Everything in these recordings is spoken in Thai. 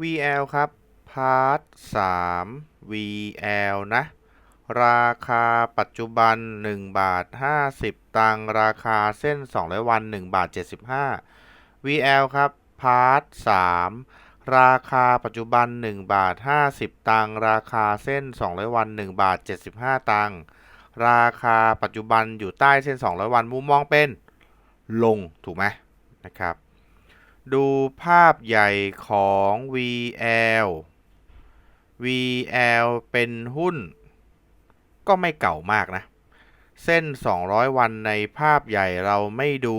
VL ครับพาร์ท3 VL นะ ราคาปัจจุบัน 1 บาท 50 ตังราคาเส้น 200 วัน 1 บาท 75 VL ครับพาร์ท3ราคาปัจจุบัน 1 บาท 50 ตังราคาเส้น 200 วัน 1 บาท 75 ตังราคาปัจจุบันอยู่ใต้เส้น 200 วันมุมมองเป็นลงถูกไหมนะครับ ดูภาพใหญ่ของ VL VL เป็นหุ้น ก็ไม่เก่ามากนะ เส้น 200 วันในภาพใหญ่เราไม่ดู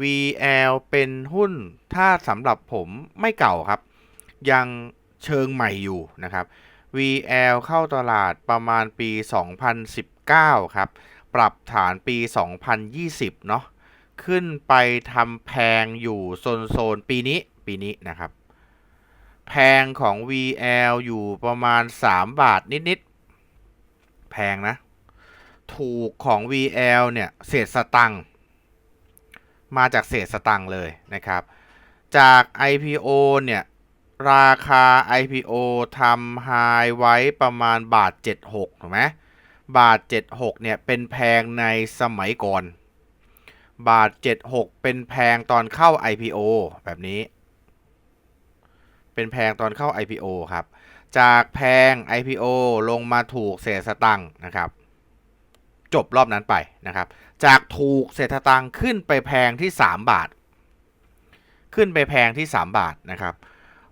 VL เป็นหุ้น ถ้าสำหรับผมไม่เก่าครับ ยังเชิงใหม่อยู่นะครับ VL เข้าตลาดประมาณปี 2019 ครับ ปรับฐานปี 2020 เนาะ ขึ้นไปทำแพงอยู่โซนโซนปีนี้ปีนี้นะครับ แพงของ VL อยู่ประมาณ 3 บาทนิดๆ แพงนะ ถูกของ VL เนี่ยเศษสตังค์มาจากเศษสตังค์เลยนะครับ จาก IPO เนี่ย ราคา IPO ทำไฮไว้ประมาณบาท 76ถูกไหมบาท 76เนี่ยเป็นแพงในสมัยก่อน บาท 76 เป็นแพงตอนเข้า IPO แบบนี้ เป็นแพงตอนเข้า IPO ครับ จากแพง IPO ลงมาถูกเศษสตังค์นะครับ จบรอบนั้นไปนะครับ จากถูกเศษสตังค์ขึ้นไปแพงที่ 3 บาท ขึ้นไปแพงที่ 3 บาทนะครับ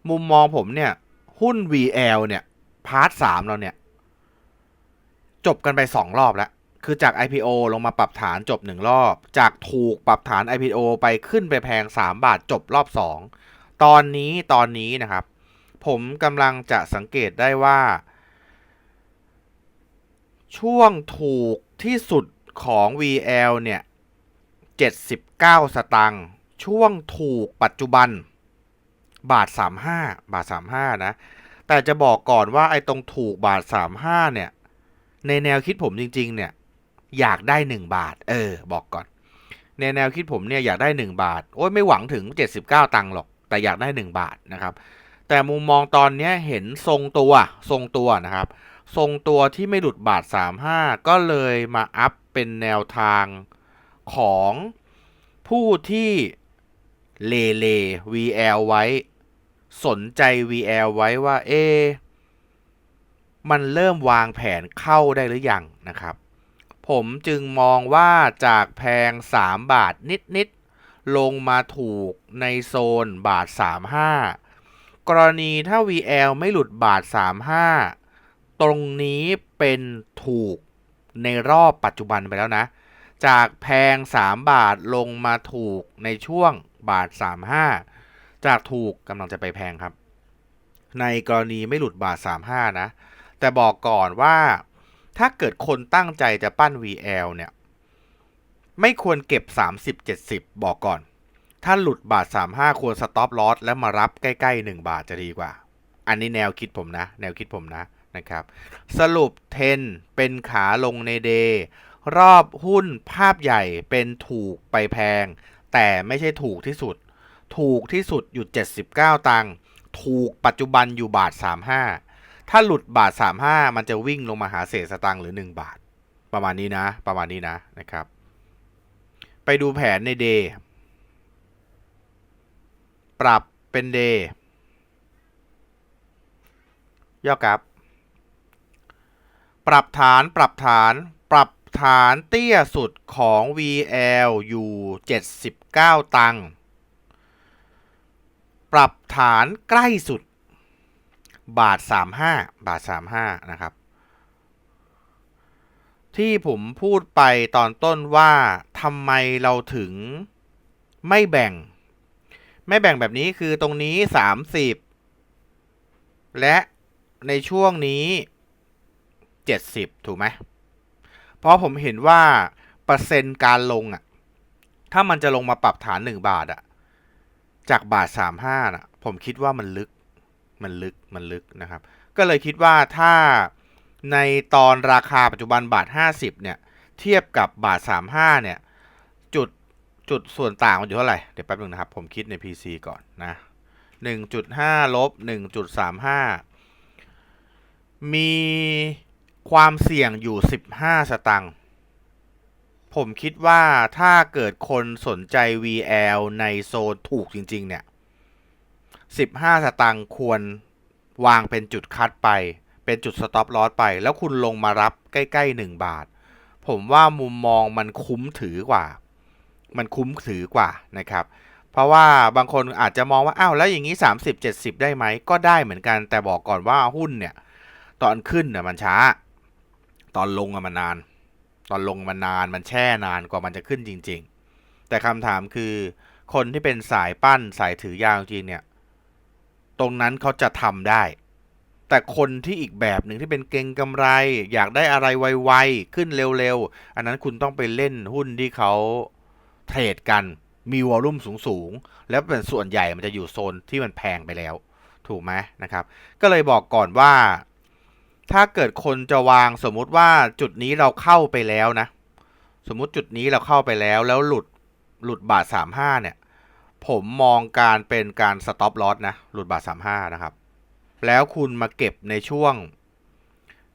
มุมมองผมเนี่ย หุ้น VL เนี่ย พาร์ท3เราเนี่ย จบกันไป 2 รอบแล้ว คือจาก IPO ลงมาปรับฐานจบ 1 รอบ จากถูกปรับฐาน IPO ไปขึ้นไปแพง 3 บาทจบรอบ 2 ตอนนี้ตอนนี้นะครับ ผมกำลังจะสังเกตได้ว่า ช่วงถูกที่สุดของ VL เนี่ย 79 สตังค์ช่วงถูกปัจจุบัน บาท 35 บาท 35 นะ แต่จะบอกก่อนว่าไอ้ตรงถูกบาท 35 เนี่ย ในแนวคิดผมจริง ๆ เนี่ย อยากได้ 1 บาท เออ บอกก่อน ในแนวคิดผมเนี่ยอยากได้ 1 บาท โอ้ยไม่หวังถึง 79 ตังค์หรอก แต่อยากได้ 1 บาทนะครับ แต่มุมมองตอนนี้เห็นทรงตัว ทรงตัวนะครับ ทรงตัวที่ไม่หลุดบาท 35 ก็เลยมาอัพเป็นแนวทางของผู้ที่เลเล VL ไว้ สนใจ VL ไว้ว่า เอ มันเริ่มวางแผนเข้าได้หรือยังนะครับ ผมจึงมองว่าจากแพง 3 บาทนิด ๆ ลงมาถูกในโซนบาท 35 กรณีถ้า VL ไม่หลุดบาท 35 ตรงนี้เป็นถูกในรอบปัจจุบันไปแล้วนะ จากแพง 3 บาทลงมาถูกในช่วงบาท 35 จากถูกกำลังจะไปแพงครับ ในกรณีไม่หลุดบาท 35 นะ แต่บอกก่อนว่า ถ้าเกิดคนตั้งใจจะปั้น VL เนี่ย ไม่ควรเก็บ 30-70 บอกก่อน ถ้าหลุดบาท 35 ควรสต็อปลอสแล้วมารับใกล้ ๆ 1 บาทจะดีกว่า อันนี้แนวคิดผมนะ แนวคิดผมนะนะครับ สรุป10เป็นขาลงในเดย์รอบหุ้นภาพใหญ่เป็นถูกไปแพง แต่ไม่ใช่ถูกที่สุด ถูกที่สุดอยู่ 79 ตังค์ถูกปัจจุบันอยู่บาท 35 ถ้าหลุดบาท 35 มันจะวิ่งลงมาหาเศษสตังค์หรือ 1 บาท ประมาณนี้นะ ประมาณนี้นะนะครับ ไปดูแผนในเดย์ปรับเป็นเดย์ย่อกราฟปรับฐานปรับฐาน ปรับฐานเตี้ยสุดของ VL อยู่ 79 ตังค์ปรับฐานใกล้สุด บาท35บาท35นะครับ ที่ผมพูดไปตอนต้นว่าทำไมเราถึงไม่แบ่ง ไม่แบ่งแบบนี้คือตรงนี้ 30 และในช่วงนี้ 70 ถูกไหมเพราะผมเห็นว่า เปอร์เซ็นต์การลงอะ ถ้ามันจะลงมาปรับฐาน 1 บาทอะ จากบาท 35น่ะ ผมคิดว่ามันลึก มันลึกมันลึกนะครับ ก็เลยคิดว่าถ้าในตอนราคาปัจจุบันบาท 50เนี่ยเทียบกับบาท 35เนี่ยจุดจุดส่วนต่างมันอยู่เท่าไหร่เดี๋ยวแป๊บนึงนะครับ ผมคิดใน PC ก่อนนะ1.5ลบ1.35 มีความเสี่ยงอยู่ 15 สตังค์ผมคิดว่าถ้าเกิดคนสนใจ VL ในโซนถูกจริง ๆ เนี่ย 15 สตังค์ควรวางเป็นจุดคัดไป เป็นจุดสต็อปลอสไป แล้วคุณลงมารับใกล้ๆ 1 บาท ผมว่ามุมมองมันคุ้มถือกว่า มันคุ้มถือกว่านะครับ เพราะว่าบางคนอาจจะมองว่าอ้าวแล้วอย่างนี้ 30 70 ได้ไหม ก็ได้เหมือนกันแต่บอกก่อนว่าหุ้นเนี่ย ตอนขึ้นน่ะมันช้า ตอนลงมันนาน ตอนลงมันนานมันแช่นานกว่ามันจะขึ้นจริง ๆ แต่คำถามคือคนที่เป็นสายปั้นสายถือยาวจริงเนี่ย ตรงนั้นเขาจะทำได้ แต่คนที่อีกแบบหนึ่งที่เป็นเก่งกำไร อยากได้อะไรไวๆ ขึ้นเร็วๆ อันนั้นคุณต้องไปเล่นหุ้นที่เขาเทรดกันมีวอลุ่มสูงๆ แล้วเป็นส่วนใหญ่มันจะอยู่โซนที่มันแพงไปแล้ว ถูกไหมนะครับ ก็เลยบอกก่อนว่า ถ้าเกิดคนจะวางสมมุติว่าจุดนี้เราเข้าไปแล้วนะ สมมุติจุดนี้เราเข้าไปแล้วแล้วหลุดหลุดบาท 35 เนี่ย ผมมองการเป็นการสต็อปลอสนะ หลุดบาท35นะครับ แล้วคุณมาเก็บในช่วง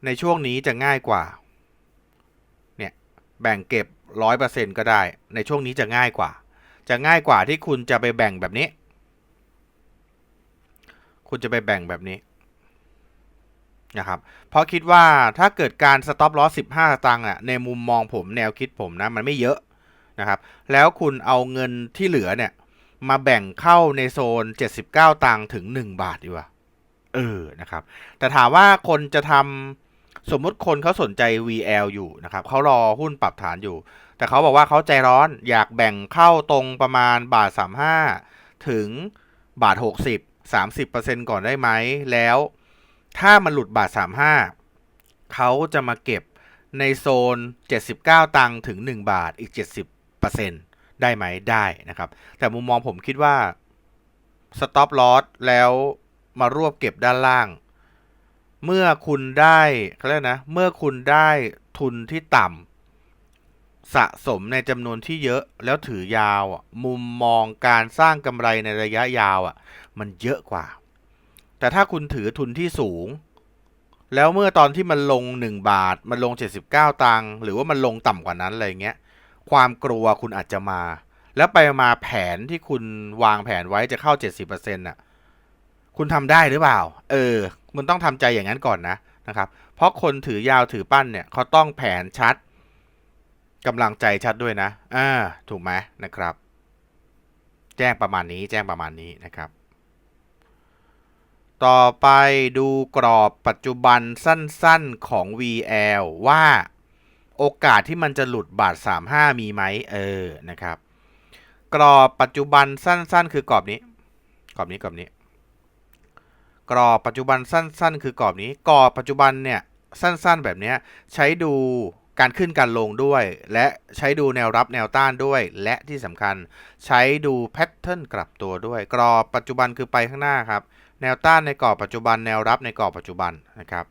ในช่วงนี้จะง่ายกว่า เนี่ย แบ่งเก็บ100%ก็ได้ ในช่วงนี้จะง่ายกว่า จะง่ายกว่าที่คุณจะไปแบ่งแบบนี้ คุณจะไปแบ่งแบบนี้นะครับ เพราะคิดว่าถ้าเกิดการสต็อปลอส15สตังค์อะ ในมุมมองผมแนวคิดผมนะ มันไม่เยอะนะครับ แล้วคุณเอาเงินที่เหลือเนี่ย มาแบ่งเข้าในโซน 79 ตังค์ถึง 1 บาทดีกว่า เออ นะครับ แต่ถามว่าคนจะทำสมมุติคนเขาสนใจ VL อยู่นะครับ เขารอหุ้นปรับฐานอยู่ แต่เขาบอกว่าเขาใจร้อนอยากแบ่งเข้าตรงประมาณบาท 35 ถึงบาท 60 30%ก่อนได้ไหม แล้วถ้ามันหลุดบาท 35 เขาจะมาเก็บในโซน 79 ตังค์ถึง 1 บาทอีก 70% ได้ไหมได้นะครับ แต่มุมมองผมคิดว่า stop loss แล้วมารวบเก็บด้านล่าง เมื่อคุณได้เขาเรียกนะ เมื่อคุณได้ทุนที่ต่ำสะสมในจำนวนที่เยอะแล้วถือยาวมุมมองการสร้างกำไรในระยะยาวอะ มันเยอะกว่า แต่ถ้าคุณถือทุนที่สูง แล้วเมื่อตอนที่มันลง 1 บาท มันลง 79 ตังค์หรือว่ามันลงต่ำกว่านั้นอะไรเงี้ย ความกลัวคุณอาจจะมา แล้วไปมาแผนที่คุณวางแผนไว้จะเข้า 70%น่ะ คุณทำได้หรือเปล่า เออ มันต้องทำใจอย่างนั้นก่อนนะนะครับ เพราะคนถือยาวถือปั้นเนี่ยเขาต้องแผนชัดกำลังใจชัดด้วยนะ อ่า ถูกไหมนะครับ แจ้งประมาณนี้ แจ้งประมาณนี้นะครับ ต่อไปดูกรอบปัจจุบันสั้นๆของ VL ว่า โอกาสที่มันจะหลุดบาท 35 มีไหมเออนะครับ กรอบปัจจุบันสั้น ๆ คือกรอบนี้ กรอบนี้กรอบนี้ กรอบปัจจุบันสั้น ๆ คือกรอบนี้ กรอบปัจจุบันเนี่ยสั้นๆ แบบนี้ใช้ดูการขึ้นการลงด้วย และใช้ดูแนวรับแนวต้านด้วย และที่สำคัญใช้ดูแพทเทิร์นกลับตัวด้วย กรอบปัจจุบันคือไปข้างหน้าครับ แนวต้านในกรอบปัจจุบันแนวรับในกรอบปัจจุบันนะครับ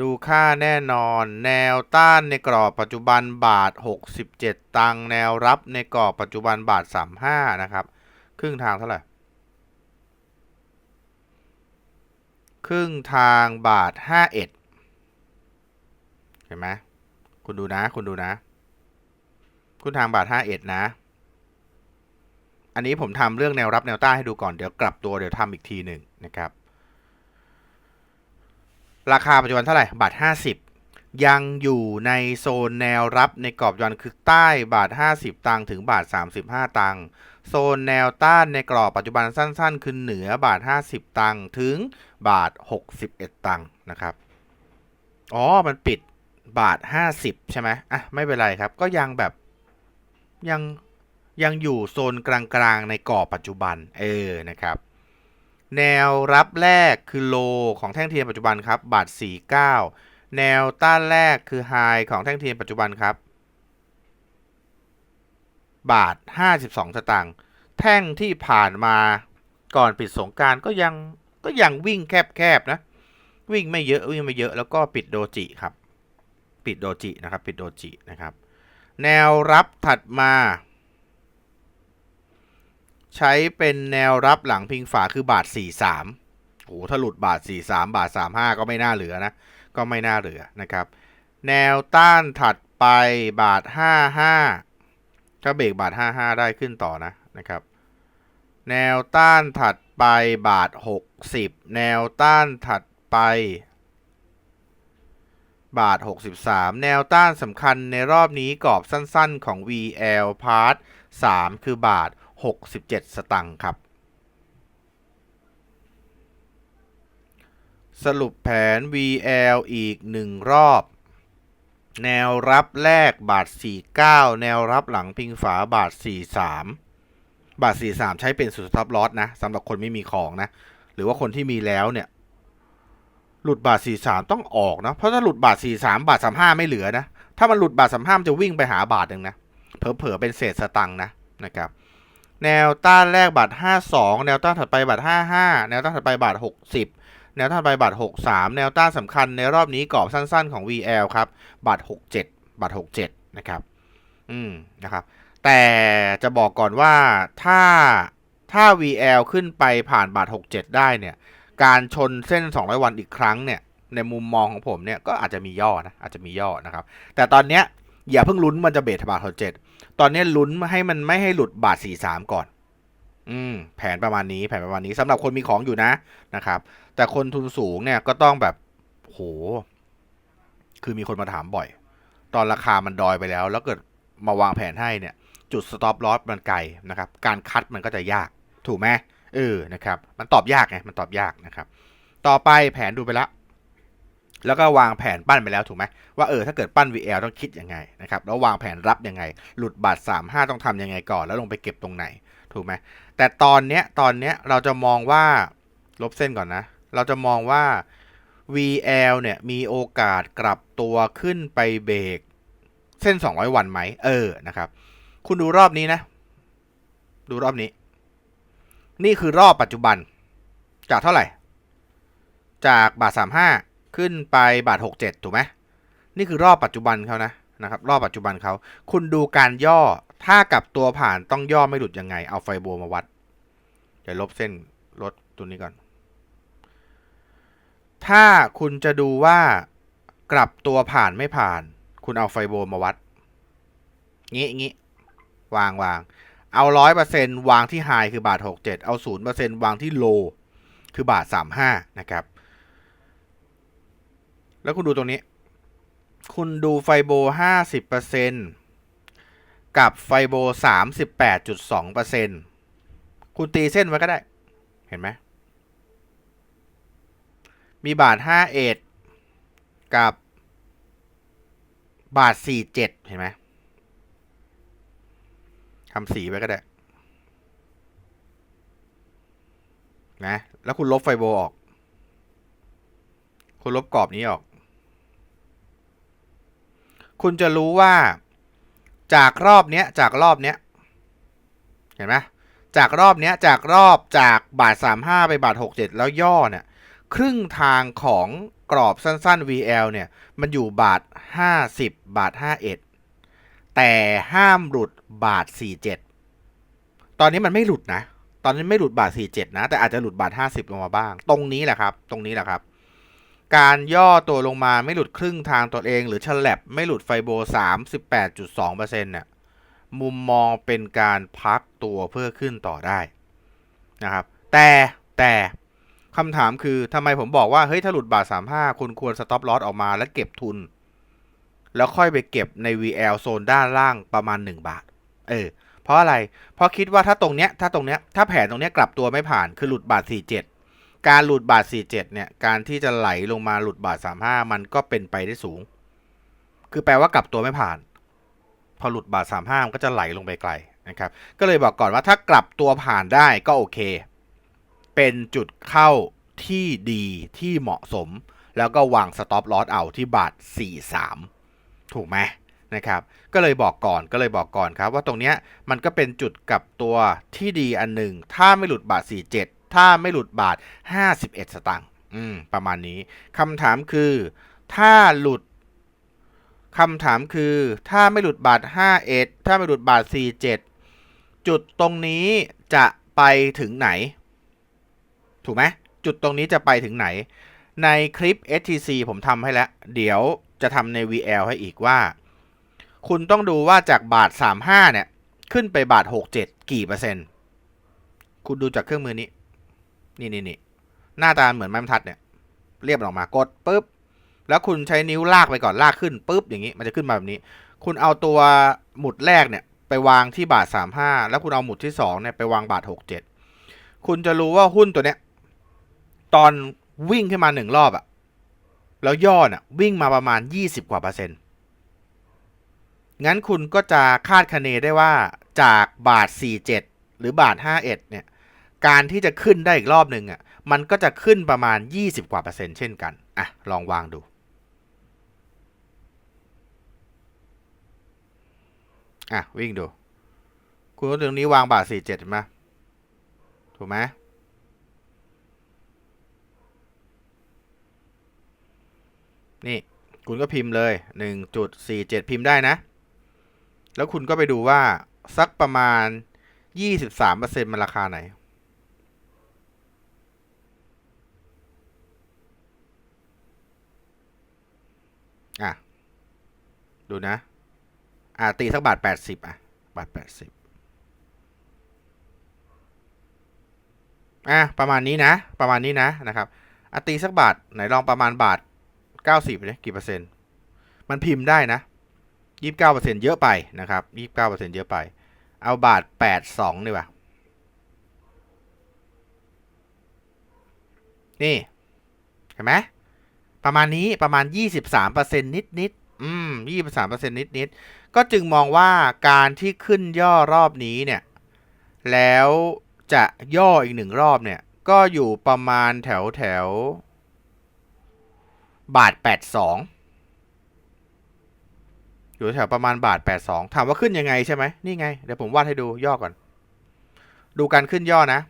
ดูค่าแน่นอน แนวต้านในกรอบปัจจุบันบาท 67 ตังแนวรับในกรอบปัจจุบันบาท 35 นะครับ ครึ่งทางเท่าไหร่ ครึ่งทางบาท 51 เห็นไหมคุณดูนะ คุณดูนะ คุณทางบาท 51 นะ อันนี้ผมทำเรื่องแนวรับแนวต้านให้ดูก่อน เดี๋ยวกลับตัวเดี๋ยวทำอีกทีหนึ่งนะครับ ราคาปัจจุบันเท่าไหร่บาท50 ยังอยู่ในโซนแนวรับในกรอบวันคือใต้บาท 50 ตังค์ถึงบาท 35 ตังค์โซนแนวต้านในกรอบปัจจุบันสั้น ๆ คือเหนือบาท 50 ตังค์ถึงบาท 61 ตังค์นะครับอ๋อมันปิดบาท 50 ใช่ไหมอะไม่เป็นไรครับ ก็ยังแบบยังยังอยู่โซนกลางๆในกรอบปัจจุบัน เออนะครับ แนวรับแรกคือโลของแท่งเทียนปัจจุบันครับบาท49 แนวต้านแรกคือไฮของแท่งเทียนปัจจุบันครับ บาท 52 สตางค์แท่งที่ผ่านมาก่อนปิดสงกรารก็ยังก็ยังวิ่งแคบๆนะ วิ่งไม่เยอะวิ่งไม่เยอะแล้วก็ปิดโดจิครับ ปิดโดจินะครับ ปิดโดจินะครับ แนวรับถัดมา ใช้เป็นแนวรับหลังพิงฝาคือบาท 43โอ้โหถ้าหลุดบาท 43 บาท 35 ก็ไม่น่าเหลือนะ ก็ไม่น่าเหลือนะครับ แนวต้านถัดไปบาท 55 ถ้าเบรกบาท 55 ได้ขึ้นต่อนะนะครับ แนวต้านถัดไปบาท 60 แนวต้านถัดไปบาท 63 แนวต้านสำคัญในรอบนี้กรอบสั้นๆของ VL Part 3 คือบาท 67 สตังค์ครับ สรุปแผน VL อีกหนึ่งรอบ แนวรับแรกบาท 49 แนวรับหลังพิงฝาบาท 43 บาท 43 ใช้เป็นสุดท็อปลอสนะสำหรับคนไม่มีของนะ หรือว่าคนที่มีแล้วเนี่ยหลุดบาท 43 ต้องออกนะ เพราะถ้าหลุดบาท 43 บาท 35 ไม่เหลือนะ ถ้ามันหลุดบาท 35 มันจะวิ่งไปหาบาทหนึ่งนะ เผลอๆเป็นเศษสตังค์นะนะครับ แนวต้านแรกบาท52 แนวต้านถัดไปบาท55 แนวต้านถัดไปบาท60 แนวต้านถัดไปบาท63 แนวต้านสำคัญในรอบนี้กรอบสั้นๆของ VL ครับบาท67 บาท67 นะครับ อืม นะครับ แต่จะบอกก่อนว่าถ้าถ้า VL ขึ้นไปผ่านบาท67 ได้เนี่ย การชนเส้น 200 วันอีกครั้งเนี่ย ในมุมมองของผมเนี่ยก็อาจจะมีย่อนะ อาจจะมีย่อนะครับ แต่ตอนเนี้ย อย่าเพิ่งลุ้นมันจะเบรบาท67ตอนนี้ลุ้นให้มันไม่ให้หลุดบาท43ก่อน อืม แผนประมาณนี้แผนประมาณนี้สำหรับคนมีของอยู่นะนะครับ แต่คนทุนสูงเนี่ยก็ต้องแบบโห คือมีคนมาถามบ่อย ตอนราคามันดอยไปแล้ว แล้วเกิดมาวางแผนให้เนี่ย จุด stop loss มันไกลนะครับ การคัดมันก็จะยาก ถูกไหมเออนะครับ มันตอบยากไงมันตอบยากนะครับ ต่อไปแผนดูไปแล้ว แล้วก็วางแผนปั้นไปแล้วถูกไหมว่าเออถ้าเกิดปั้น VL ต้องคิดยังไงนะครับแล้ววางแผนรับยังไง หลุดบาท35 ต้องทำยังไงก่อน แล้วลงไปเก็บตรงไหนถูกไหมแต่ตอนเนี้ยตอนเนี้ยเราจะมองว่าลบเส้นก่อนนะ เราจะมองว่า VL เนี่ยมีโอกาสกลับตัวขึ้นไปเบรกเส้น 200 วันไหมเออนะครับ คุณดูรอบนี้นะ ดูรอบนี้ นี่คือรอบปัจจุบัน จากเท่าไหร่ จากบาท35 ขึ้นไปบาท 67 ถูกไหมนี่คือรอบปัจจุบันเขานะนะครับ รอบปัจจุบันเขาคุณดูการย่อถ้ากลับตัวผ่านต้องย่อไม่หลุดยังไง เอาไฟโบมาวัด เดี๋ยวลบเส้นลดตัวนี้ก่อน ถ้าคุณจะดูว่ากลับตัวผ่านไม่ผ่าน คุณเอาไฟโบมาวัดงี้งี้วางวางเอาร้อยเปอร์เซ็นต์วางที่ไฮคือบาทหกเจ็ดเอาศูนย์เปอร์เซ็นต์วางที่โลคือบาทสามห้านะครับ แล้วคุณดูตรงนี้ คุณดูไฟโบห้าสิบเปอร์เซ็นกับไฟโบสามสิบแปดจุดสองเปอร์เซ็นคุณตีเส้นไว้ก็ได้ เห็นไหม มีบาทห้าเอ็ดกับบาทสี่เจ็ดเห็นไหมทำสีไว้ก็ได้นะแล้วคุณลบไฟโบออก คุณลบกรอบนี้ออก คุณจะรู้ว่าจากรอบเนี้ยจากรอบเนี้ยเห็นไหมจากรอบเนี้ยจากรอบจากบาทสามห้าไปบาทหกเจ็ดแล้วย่อเนี่ยครึ่งทางของกรอบสั้นๆ VL เนี่ยมันอยู่บาทห้าสิบบาทห้าเอ็ดแต่ห้ามหลุดบาท 47 ตอนนี้มันไม่หลุดนะ ตอนนี้ไม่หลุดบาท 47 นะ แต่อาจจะหลุดบาท 50 ลงมาบ้าง ตรงนี้แหละครับ ตรงนี้แหละครับ การย่อตัวลงมาไม่หลุดครึ่งทางตัวเอง หรือฉลับไม่หลุดไฟโบ 38.2%เนี่ยมุมมองเป็นการพักตัวเพื่อขึ้นต่อได้นะครับ แต่แต่คำถามคือทำไมผมบอกว่า เฮ้ย ถ้าหลุดบาท 35 คุณควรสต็อปลอสออกมาแล้วเก็บทุน แล้วค่อยไปเก็บใน VL โซนด้านล่างประมาณ 1 บาท เออ เพราะอะไร เพราะคิดว่าถ้าตรงเนี้ย ถ้าตรงเนี้ย ถ้าแผนตรงเนี้ยกลับตัวไม่ผ่าน คือหลุดบาท 47 การหลุดบาท 47 เนี่ย การที่จะไหลลงมาหลุดบาท 35 มันก็เป็นไปได้สูง คือแปลว่ากลับตัวไม่ผ่าน พอหลุดบาท 35มันก็จะไหลลงไปไกลนะครับ ก็เลยบอกก่อนว่าถ้ากลับตัวผ่านได้ก็โอเค เป็นจุดเข้าที่ดีที่เหมาะสม แล้วก็วางสต็อปลอสเอาที่บาท 43 ถูกไหมนะครับ ก็เลยบอกก่อนก็เลยบอกก่อนครับว่าตรงเนี้ยมันก็เป็นจุดกลับตัวที่ดีอันหนึ่ง ถ้าไม่หลุดบาท 47 ถ้าไม่หลุดบาท 51 สตางค์อืม ประมาณนี้คำถามคือ ถ้าหลุดคำถามคือ ถ้าไม่หลุดบาท 51 ถ้าไม่หลุดบาท 47 จุดตรงนี้จะไปถึงไหน ถูกไหมจุดตรงนี้จะไปถึงไหน ในคลิป STC ผมทำให้แล้ว เดี๋ยวจะทำใน VL ให้อีกว่า คุณต้องดูว่าจากบาท 35 เนี่ย ขึ้นไปบาท 67 กี่เปอร์เซ็นต์ คุณดูจากเครื่องมือนี้ นี่นี่นี่หน้าตาเหมือนไม้บรรทัดเนี่ย เรียบออกมากดปุ๊บ แล้วคุณใช้นิ้วลากไปก่อนลากขึ้นปุ๊บอย่างนี้ มันจะขึ้นมาแบบนี้ คุณเอาตัวหมุดแรกเนี่ย ไปวางที่บาท 35 แล้วคุณเอาหมุดที่2เนี่ยไปวางบาท 67 คุณจะรู้ว่าหุ้นตัวเนี้ยตอนวิ่งขึ้นมาหนึ่งรอบอะแล้วย่อน่ะวิ่งมาประมาณ 20 กว่าเปอร์เซ็นต์ งั้นคุณก็จะคาดคะเนได้ว่าจากบาท 47 หรือบาท 51 เนี่ย การที่จะขึ้นได้อีกรอบหนึ่งอะมันก็จะขึ้นประมาณ 20 กว่าเปอร์เซ็นต์เช่นกันอะลองวางดูอะวิ่งดู คุณก็ตรงนี้วางบาท47เห็นไหมถูกไหมนี่คุณก็พิมพ์เลย 1.47 พิมพ์ได้นะ แล้วคุณก็ไปดูว่าสักประมาณ 23%มันราคาไหน อะ ดูนะ อะตีสักบาท80อะ บาท80อะประมาณนี้นะ ประมาณนี้นะนะครับอะตีสักบาทไหนลองประมาณบาท90เนี่ยกี่เปอร์เซ็นต์ มันพิมพ์ได้นะ29%เก้าเปอร์เซ็นต์เยอะไปนะครับ29%เก้าเปอร์เซ็นต์เยอะไป เอาบาท82ดีกว่านี่ เห็นไหมประมาณนี้ประมาณ 23%นิดนิด อืม23%นิดนิดๆ ก็จึงมองว่าการที่ขึ้นย่อรอบนี้เนี่ย แล้วจะย่ออีกหนึ่งรอบเนี่ย ก็อยู่ประมาณแถวแถว บาท82องอยู่แถวประมาณบาท82ถามว่าขึ้นยังไงใช่ไหมนี่ไง เดี๋ยวผมวาดให้ดูย่อก่อน ดูการขึ้นย่อนะ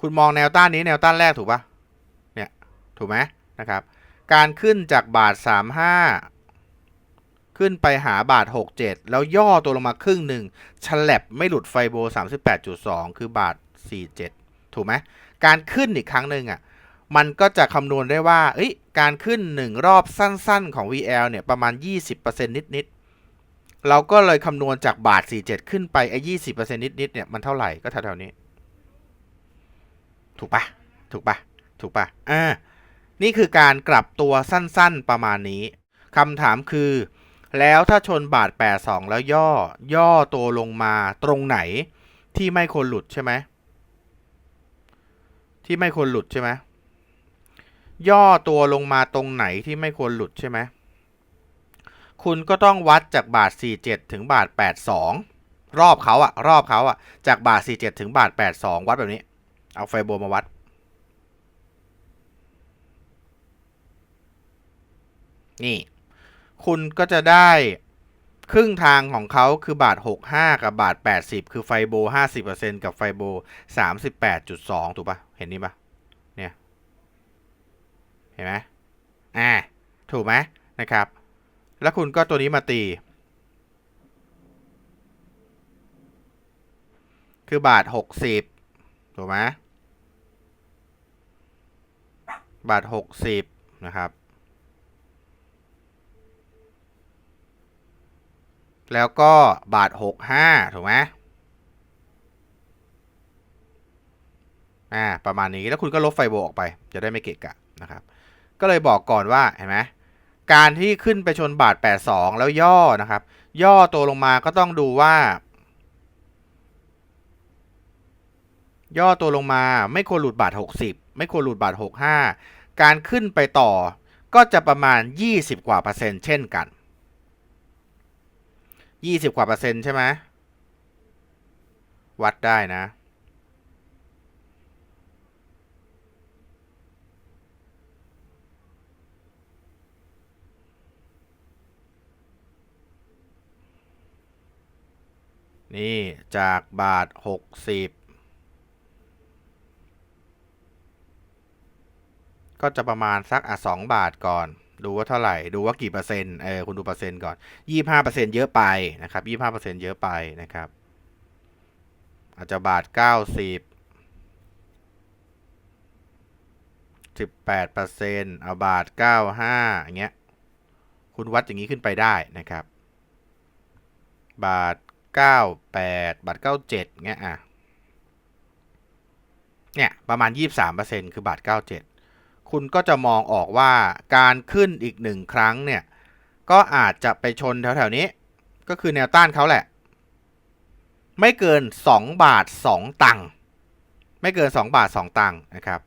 คุณมองแนวต้านนี้แนวต้านแรกถูกปะเนี่ย ถูกไหมนะครับ การขึ้นจากบาท 35 ขึ้นไปหาบาท 67 แล้วย่อตัวลงมาครึ่งหนึ่งฉลับไม่หลุดไฟโบ 38.2 คือบาท 47 ถูกไหมการขึ้นอีกครั้งหนึ่งอะมันก็จะคำนวณได้ว่าเอ้ยการขึ้น 1 รอบสั้นๆของ VL เนี่ยประมาณ 20%นิดๆเราก็เลยคำนวณจากบาท 47 ขึ้นไปไอ้20%นิดๆเนี่ยมันเท่าไหร่ก็แถวๆนี้ ถูกปะถูกปะถูกปะอ่านี่คือการกลับตัวสั้นๆประมาณนี้คำถามคือ แล้วถ้าชนบาท 82 แล้วย่อ ย่อตัวลงมาตรงไหนที่ไม่ควรหลุดใช่ไหมที่ไม่ควรหลุดใช่ไหมย่อตัวลงมาตรงไหนที่ไม่ควรหลุดใช่ไหมคุณก็ต้องวัดจากบาท 47 ถึงบาท 82 รอบเขาอะรอบเขาอะจากบาท 47 ถึงบาท 82 วัดแบบนี้ เอาไฟโบมาวัด นี่ คุณก็จะได้ครึ่งทางของเขาคือบาท 65 กับบาท 80 คือไฟโบ 50%กับไฟโบ 38.2 ถูกปะเห็นนี่ปะเนี่ย เห็นไหมอ่า ถูกไหมนะครับ แล้วคุณก็ตัวนี้มาตี คือบาท 60 ถูกไหมบาท60นะครับ แล้วก็บาท65ถูกไหมอ่าประมาณนี้แล้วคุณก็ลบไฟโบออกไป จะได้ไม่เกะกะนะครับ ก็เลยบอกก่อนว่าเห็นไหมการที่ขึ้นไปชนบาท 82 แล้วย่อนะครับ ย่อตัวลงมาก็ต้องดูว่า ย่อตัวลงมาไม่ควรหลุดบาท 60 ไม่ควรหลุดบาท 65 การขึ้นไปต่อก็จะประมาณ 20 กว่าเปอร์เซ็นต์เช่นกัน 20 กว่าเปอร์เซ็นต์ใช่ไหมวัดได้นะ นี่จากบาท 60 ก็จะประมาณสักอะสองบาทก่อน ดูว่าเท่าไหร่ ดูว่ากี่เปอร์เซ็นต์ เออ คุณดูเปอร์เซ็นต์ก่อนยี่ห้าเปอร์เซ็นต์เยอะไปนะครับยี่ห้าเปอร์เซ็นต์เยอะไปนะครับ อาจจะบาทเก้าสิบสิบแปดเปอร์เซ็นต์เอาบาทเก้าห้าอย่างเงี้ย คุณวัดอย่างนี้ขึ้นไปได้นะครับ บาทเก้าแปดบาทเก้าเจ็ดเงี้ยอะเนี่ย ประมาณ 23%คือบาท 97 คุณก็จะมองออกว่าการขึ้นอีกหนึ่งครั้งเนี่ย ก็อาจจะไปชนแถวๆนี้ ก็คือแนวต้านเขาแหละ ไม่เกิน 2 บาท 2 ตังค์ไม่เกิน 2 บาท 2 ตังค์นะครับ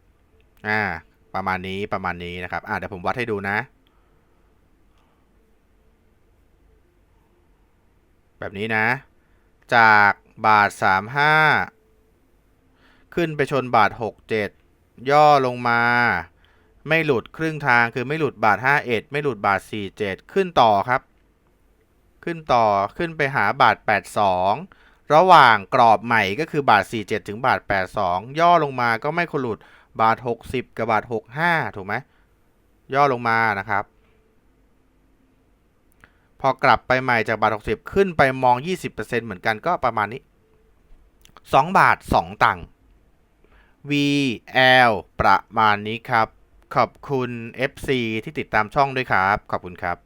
อ่าประมาณนี้ประมาณนี้นะครับอ่าเดี๋ยวผมวัดให้ดูนะ แบบนี้นะ จากบาท 35 ขึ้นไปชนบาท 67 ย่อลงมา ไม่หลุดครึ่งทางคือไม่หลุดบาท 51 ไม่หลุดบาท 47 ขึ้นต่อครับ ขึ้นต่อขึ้นไปหาบาท 82 ระหว่างกรอบใหม่ก็คือบาท 47 ถึงบาท 82 ย่อลงมาก็ไม่คนหลุดบาท 60 กับบาท 65 ถูกไหมย่อลงมานะครับ พอกลับไปใหม่จากบาท 60 ขึ้นไปมอง 20%เหมือนกันก็ประมาณนี้ 2 บาท 2 ตังค์ VL ประมาณนี้ครับ ขอบคุณ FC ที่ติดตามช่องด้วยครับ ขอบคุณครับ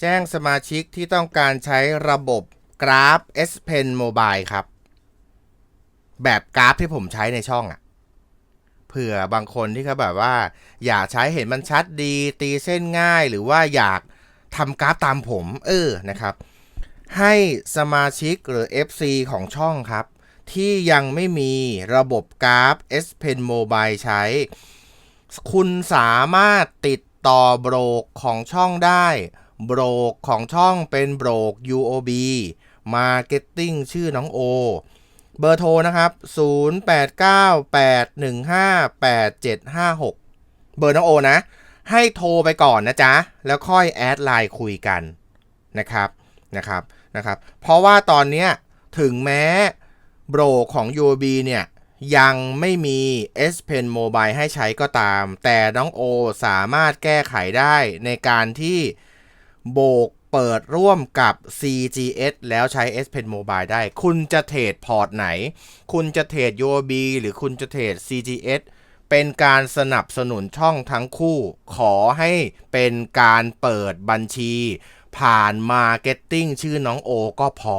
แจ้งสมาชิกที่ต้องการใช้ระบบกราฟ S Pen Mobile ครับ แบบกราฟที่ผมใช้ในช่องอะ่ะเผื่อบางคนที่เขาแบบว่า อยากใช้เห็นมันชัดดีตีเส้นง่ายหรือว่าอยากทำกราฟตามผม เออนะครับ ให้สมาชิกหรือ FC ของช่องครับ ที่ยังไม่มีระบบกราฟ S Pen Mobile ใช้ คุณสามารถติดต่อโบรกของช่องได้โบรกของช่องเป็นโบรก UOB Marketing ชื่อน้องโอ เบอร์โทรนะครับ 0898158756 เบอร์น้องโอนะ ให้โทรไปก่อนนะจ๊ะ แล้วค่อยแอดไลน์คุยกันนะครับนะครับนะครับ เพราะว่าตอนเนี้ยถึงแม้ โบรกของ UOB เนี่ยยังไม่มี S Pen Mobile ให้ใช้ก็ตาม แต่น้องโอสามารถแก้ไขได้ในการที่โบกเปิดร่วมกับ CGS แล้วใช้ S Pen Mobile ได้ คุณจะเทรดพอร์ตไหน คุณจะเทรด UOB หรือคุณจะเทรด CGS เป็นการสนับสนุนช่องทั้งคู่ ขอให้เป็นการเปิดบัญชี ผ่าน Marketing ชื่อน้องโอก็พอ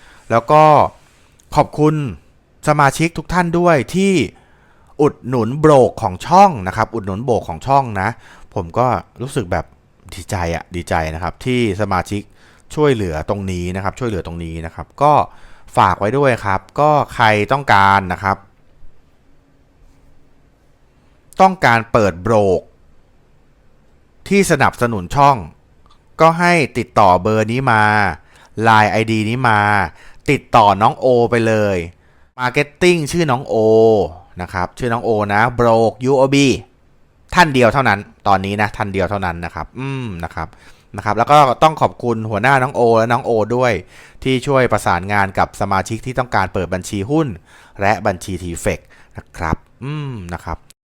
แล้วก็ขอบคุณสมาชิกทุกท่านด้วยที่อุดหนุนโบรกของช่องนะครับ อุดหนุนโบรกของช่องนะ ผมก็รู้สึกแบบดีใจอะดีใจนะครับ ที่สมาชิกช่วยเหลือตรงนี้นะครับ ช่วยเหลือตรงนี้นะครับ ก็ฝากไว้ด้วยครับ ก็ใครต้องการนะครับ ต้องการเปิดโบรก ที่สนับสนุนช่อง ก็ให้ติดต่อเบอร์นี้มา Line ID นี้มา ติดต่อน้องโอไปเลย Marketing ชื่อน้องโอนะครับชื่อน้องโอนะโบรก UOB ท่านเดียวเท่านั้น ตอนนี้นะท่านเดียวเท่านั้นนะครับ อืมนะครับนะครับ แล้วก็ต้องขอบคุณหัวหน้าน้องโอและน้องโอด้วย ที่ช่วยประสานงานกับสมาชิกที่ต้องการเปิดบัญชีหุ้น และบัญชีทีเฟกนะครับ อืมนะครับ